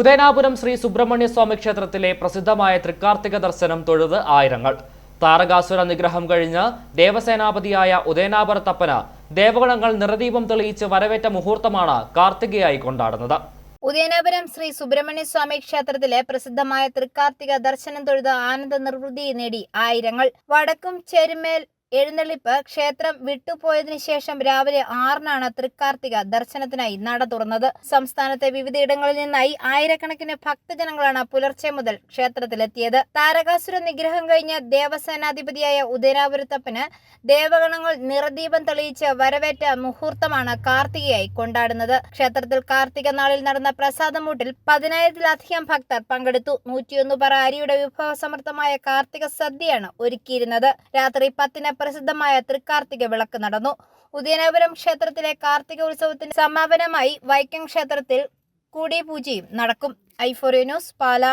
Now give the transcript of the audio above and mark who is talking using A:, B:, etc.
A: ഉദയനാപുരം ശ്രീ സുബ്രഹ്മണ്യ സ്വാമി ക്ഷേത്രത്തിലെ പ്രസിദ്ധമായ തൃക്കാർത്തിക ദർശനം തൊഴുത് ആയിരങ്ങൾ. താരകാസുര നിഗ്രഹം കഴിഞ്ഞ് ദേവസേനാപതിയായ ഉദയനാപുരത്തപ്പന് ദേവഗണങ്ങൾ നിറദീപം തെളിയിച്ച് വരവേറ്റ മുഹൂർത്തമാണ് കാർത്തികയായി കൊണ്ടാടുന്നത്.
B: ഉദയനാപുരം ശ്രീ സുബ്രഹ്മണ്യ സ്വാമി ക്ഷേത്രത്തിലെ പ്രസിദ്ധമായ തൃക്കാർത്തിക ദർശനം തൊഴുത് ആനന്ദ നിർവൃതി നേടി ആയിരങ്ങൾ. വടക്കും ചെരുമേൽ എഴുന്നള്ളിപ്പ് ക്ഷേത്രം വിട്ടുപോയതിനു ശേഷം രാവിലെ ആറിനാണ് തൃക്കാർത്തിക ദർശനത്തിനായി നട തുറന്നത്. സംസ്ഥാനത്തെ വിവിധയിടങ്ങളിൽ നിന്നായി ആയിരക്കണക്കിന് ഭക്തജനങ്ങളാണ് പുലർച്ചെ മുതൽ ക്ഷേത്രത്തിലെത്തിയത്. താരകാസുര നിഗ്രഹം കഴിഞ്ഞ ദേവസേനാധിപതിയായ ഉദയനാപുരത്തപ്പന് ദേവഗണങ്ങൾ നിറദീപം തെളിയിച്ച് വരവേറ്റ മുഹൂർത്തമാണ് കാർത്തികയായി കൊണ്ടാടുന്നത്. ക്ഷേത്രത്തിൽ കാർത്തിക നാളിൽ നടന്ന പ്രസാദമൂട്ടിൽ പതിനായിരത്തിലധികം ഭക്തർ പങ്കെടുത്തു. നൂറ്റിയൊന്ന് പറ അരിയുടെ വിഭവസമൃദ്ധമായ കാർത്തിക സദ്യയാണ് ഒരുക്കിയിരുന്നത്. രാത്രി പത്തിന് പ്രസിദ്ധമായ തൃക്കാർത്തിക വിളക്ക് നടന്നു. ഉദയനപുരം ക്ഷേത്രത്തിലെ കാർത്തിക ഉത്സവത്തിന് സമാപനമായി വൈക്കം ക്ഷേത്രത്തിൽ കൂടിപൂജയും നടക്കും. ഐഫോറിയ ന്യൂസ് പാല.